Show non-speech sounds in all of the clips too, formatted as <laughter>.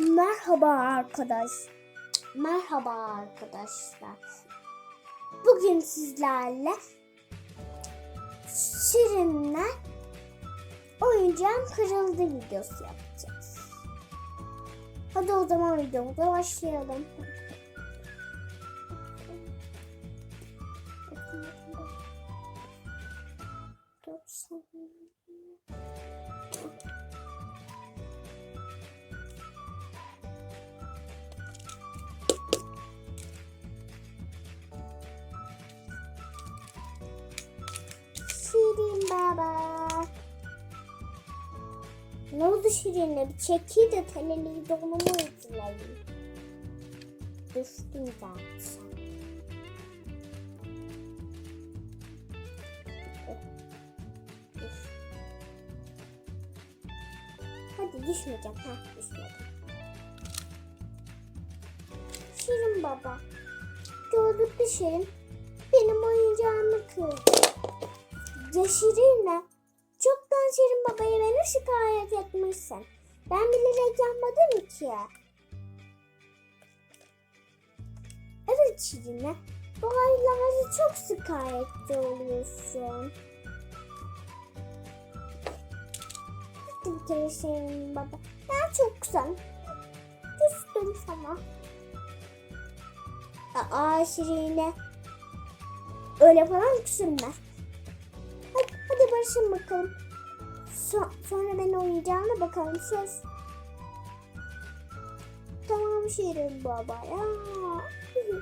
Merhaba arkadaş. Merhaba arkadaşlar. Bugün sizlerle Şirinler oyuncağım kırıldı videosu yapacağız. Hadi o zaman videomuza başlayalım. Şirin baba. Ne oldu Şirin'le? Bir çekil de televizyonumu izleyeyim. Düştüm zaten. Hadi düşmeyeceğim. Ha düşmedim. Şirin baba. Gördük bir Şirin. Benim oyuncağımı kırdı. Ya Şirin'le. Çoktan Şirin babayı beni şikayet etmişsin. Ben bilerek yapmadım ki. Evet Şirin'le. Bu aylarda çok şikayetçi oluyorsun. Hadi bir kere Şirin baba. Ben çok güzel. Küstüm sana. Aa Şirin'le. Öyle falan küsülmez. Barışın bakalım. So- sonra ben oynayacağına bakalım söz. Tamam Şirin baba ya. <laughs>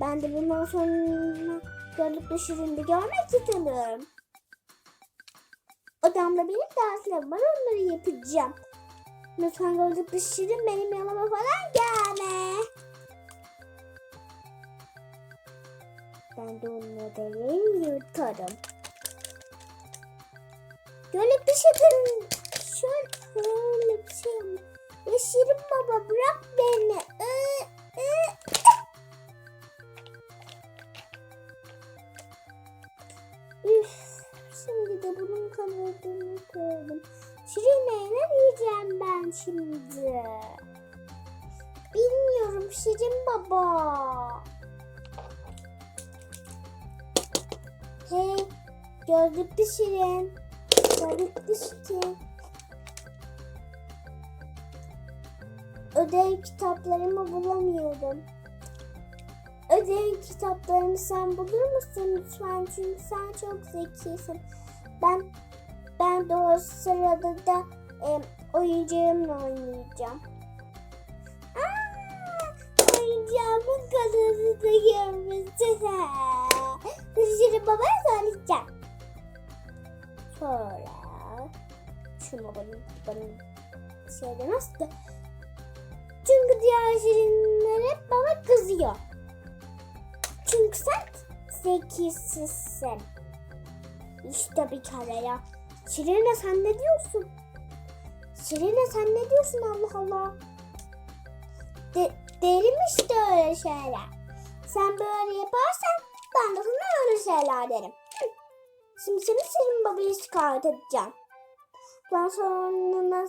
ben de bundan sonra gördükçe Şirin'i görmek istiyorum. Odamda benim derslerim var onları yapacağım. Lütfen gördükçe Şirin benim yanıma falan gelme. Ben de değil yırtarım. Şöyle bir şey şöyle, bir şey. Ya Şirin baba bırak beni. Ee, ee. Üf, şimdi de bunun kanadını koydum. Şirin neyle yiyeceğim ben şimdi? Bilmiyorum Şirin baba. Hey, gözlüklü Şirin. Gözlüklü Şirin. Ödev kitaplarımı bulamıyorum. Ödev kitaplarımı sen bulur musun lütfen? Çünkü sen çok zekisin. Ben ben o sırada da e, oyuncağımla oynayacağım. Aa, oyuncağımın kanalını da görmüşsün. <laughs> Şirin babaya söyleyeceğim. Sonra şunu bana, bana şey demez de. Çünkü diğer şirinler hep bana kızıyor. Çünkü sen zekisizsin. İşte bir kere ya. Şirine sen ne diyorsun? Şirine sen ne diyorsun Allah Allah? De, derim işte öyle şeyler. Sen böyle yaparsan ben de sana öyle şeyler derim. Şimdi seni Şirin babayı şikayet edeceğim. Ben sonra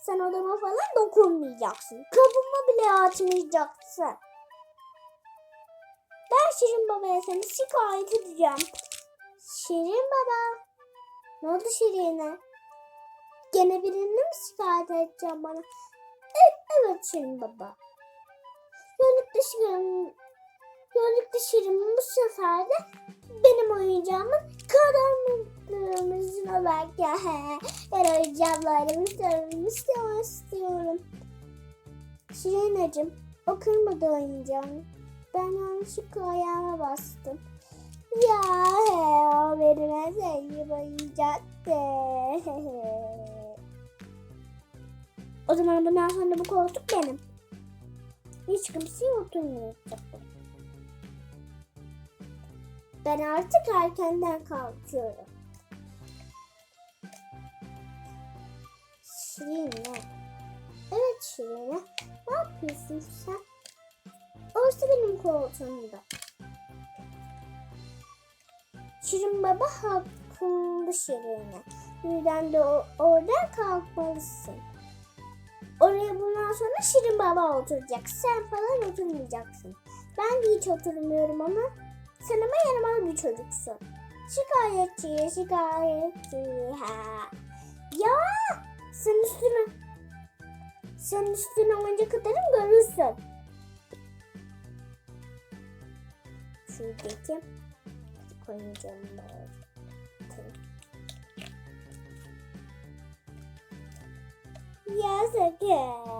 sen odama falan dokunmayacaksın. Kapımı bile açmayacaksın. Ben Şirin babaya seni şikayet edeceğim. Şirin baba. Ne oldu Şirin'e? Gene birini mi şikayet edeceğim bana? Evet, evet Şirin baba. Yörükte Şirin, Yörükte Şirin bu sefer de benim oyuncağımın bak ya. Ben oyuncaklarımı söylemek istiyorum. istiyorum. Şirin'cim o kırmadı oyuncağını. Ben yanlışlıkla ayağıma bastım. Ya he, o benim en sevdiğim oyuncaktı. <laughs> o zaman bundan sonra bu koltuk benim. Hiç kimseye oturmayacak. Ben artık erkenden kalkıyorum. Şirine. Evet Şirine. Ne yapıyorsun sen? Orası benim koltuğumda. Şirin baba haklı Şirin'e. Birden de oradan kalkmalısın. Oraya bundan sonra Şirin Baba oturacak. Sen falan oturmayacaksın. Ben de hiç oturmuyorum ama sen ama bir çocuksun. Şikayetçi, şikayetçi. Ha. Ya sen üstüne sen üstüne oyuncak atarım görürsün. Şuradaki koyacağım böyle. Yazık. Çiğ.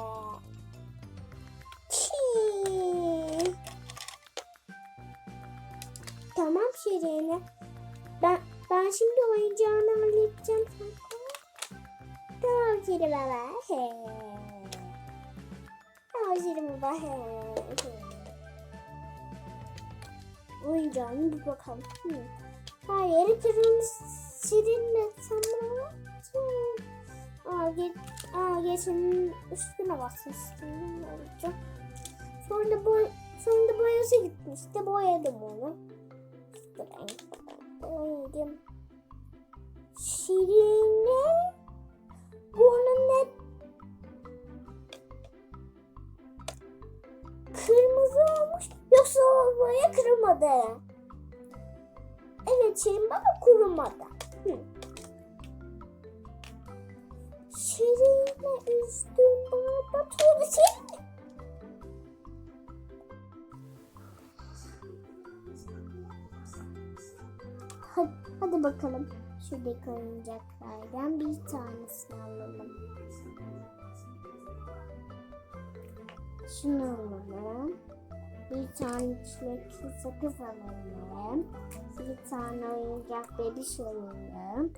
Şirin baba. Şirin baba. Oyuncağını bir bakalım. Hı. Hayır, kırmızı Şirin'le tamam. Aa, geç, aa, geçenin üstüne basmıştım. Ne olacak? Sonra boy, sonra boyası gitmişti. Boyadım onu. Renk boyadım. Şirin'e boya kırılmadı. Evet Şirin baba kurumadı. Hı. Şirin'le üstüm baba tuğlası. Hadi, hadi bakalım. Şuradaki oyuncaklardan bir tanesini alalım. Şunu alalım. Bir tane çilekli sakız alalım. Bir tane oyuncak bebiş alalım.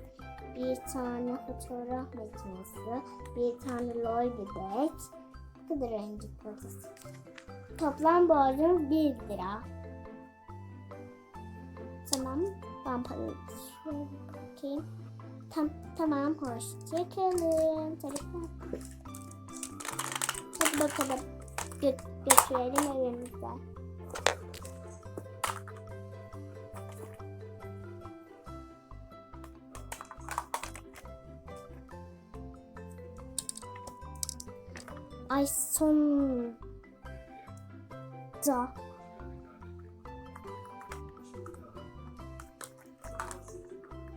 Bir tane fotoğraf makinesi. Bir tane lol bebek. Bu kadar oyuncak parçası. Toplam borcum 1 lira. Tamam. Ben parayı şöyle bakayım. Tam, tamam. Hoşçakalın. Hadi bakalım. Gö götürelim evimize. Ay son da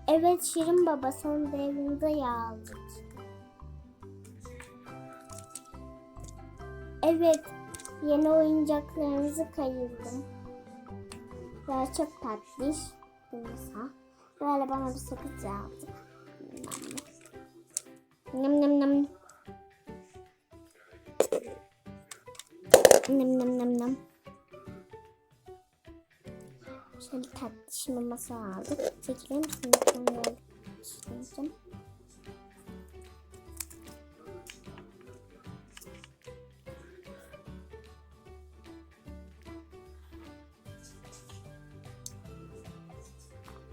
Evet Şirin Baba sonunda evimize yağdık. Evet yeni oyuncaklarımızı kayırdım. Böyle çok tatlış. Yumuşak. Böyle bana bir sakız aldı. Nem nem nem. Nem nem nem nem. Şöyle tatlış maması aldık. Çekilir misin? Ben böyle.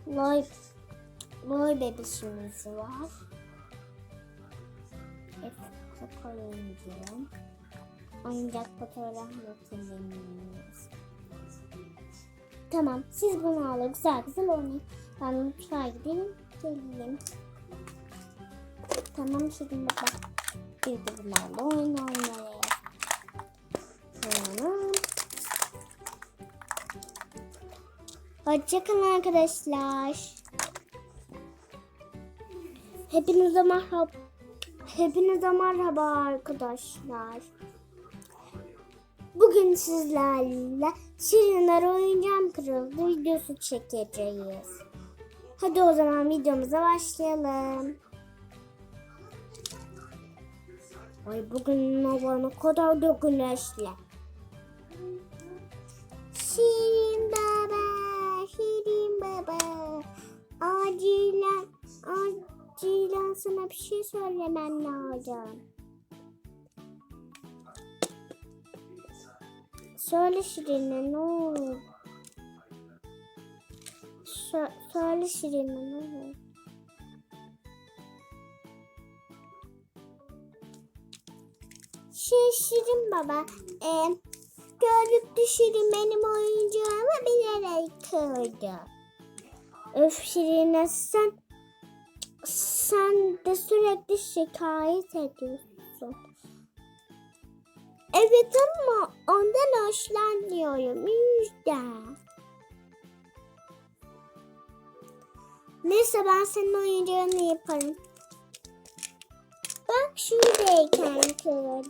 Loy, loy bebişimiz var. Evet, koyuyorum. Oyuncak fotoğraf makinemiz. Tamam, siz bunu alın. Güzel güzel oynayın. Ben mutfağa gidelim, geleyim. Tamam, şimdi baba. Bir de bunlarla oyun oynayalım. Tamam. Hoşçakalın arkadaşlar. Hepinize merhaba. Hepinize merhaba arkadaşlar. Bugün sizlerle Şirinler oyuncağım kırıldı videosu çekeceğiz. Hadi o zaman videomuza başlayalım. Ay bugün hava ne kadar da güneşli. Şirin Baba. Acilen, acilen sana bir şey söylemem lazım. Söyle Şirin'e ne olur. Sö söyle Şirin'e ne olur. Şey Şirin baba, e, gördük Şirin benim oyuncağımı bilerek kırdı. Öf Şirin'e sen, sen de sürekli şikayet ediyorsun. Evet ama ondan hoşlanmıyorum. Yüzden. Neyse ben senin oyuncağını yaparım. Bak şuradayken kırıldı.